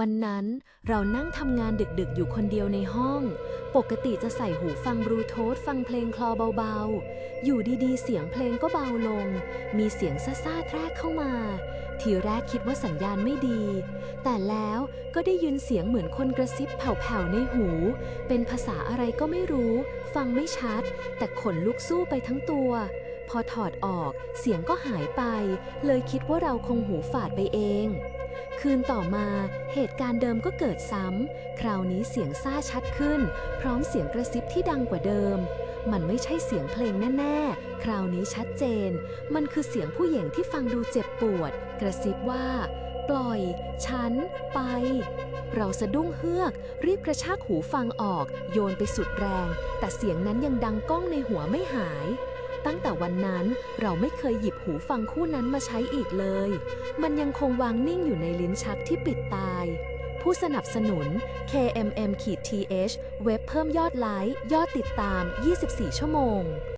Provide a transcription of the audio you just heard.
วันนั้นเรานั่งทำงานดึกๆ อยู่คนเดียวในห้อง ปกติจะใส่หูฟังบลูทูธฟังเพลงคลอเบาๆ อยู่ดีๆ เสียงเพลงก็เบาลง มีเสียงซ่าๆแทรกเข้ามา ทีแรกคิดว่าสัญญาณไม่ดี แต่แล้วก็ได้ยินเสียงเหมือนคนกระซิบแผ่วๆในหู เป็นภาษาอะไรก็ไม่รู้ ฟังไม่ชัด แต่ขนลุกสู้ไปทั้งตัว พอถอดออกเสียงก็หายไป เลยคิดว่าเราคงหูฝาดไปเอง คืนต่อมาเหตุการณ์เดิมก็เกิดซ้ำ คราวนี้เสียงซ่าชัดขึ้น พร้อมเสียงกระซิบที่ดังกว่าเดิม มันไม่ใช่เสียงเพลงแน่ๆ คราวนี้ชัดเจน มันคือเสียงผู้หญิงที่ฟังดูเจ็บปวด กระซิบว่า ปล่อย ฉัน ไป เราสะดุ้งเฮือก รีบกระชากหูฟังออก โยนไปสุดแรง แต่เสียงนั้นยังดังก้องในหัวไม่หาย วันนั้นเราไม่เคยหยิบหูฟังคู่นั้นมาใช้อีกเลย มันยังคงวางนิ่งอยู่ในลิ้นชักที่ปิดตาย ผู้สนับสนุน KMM-TH เว็บเพิ่มยอดไลค์ ยอดติดตาม 24 ชั่วโมง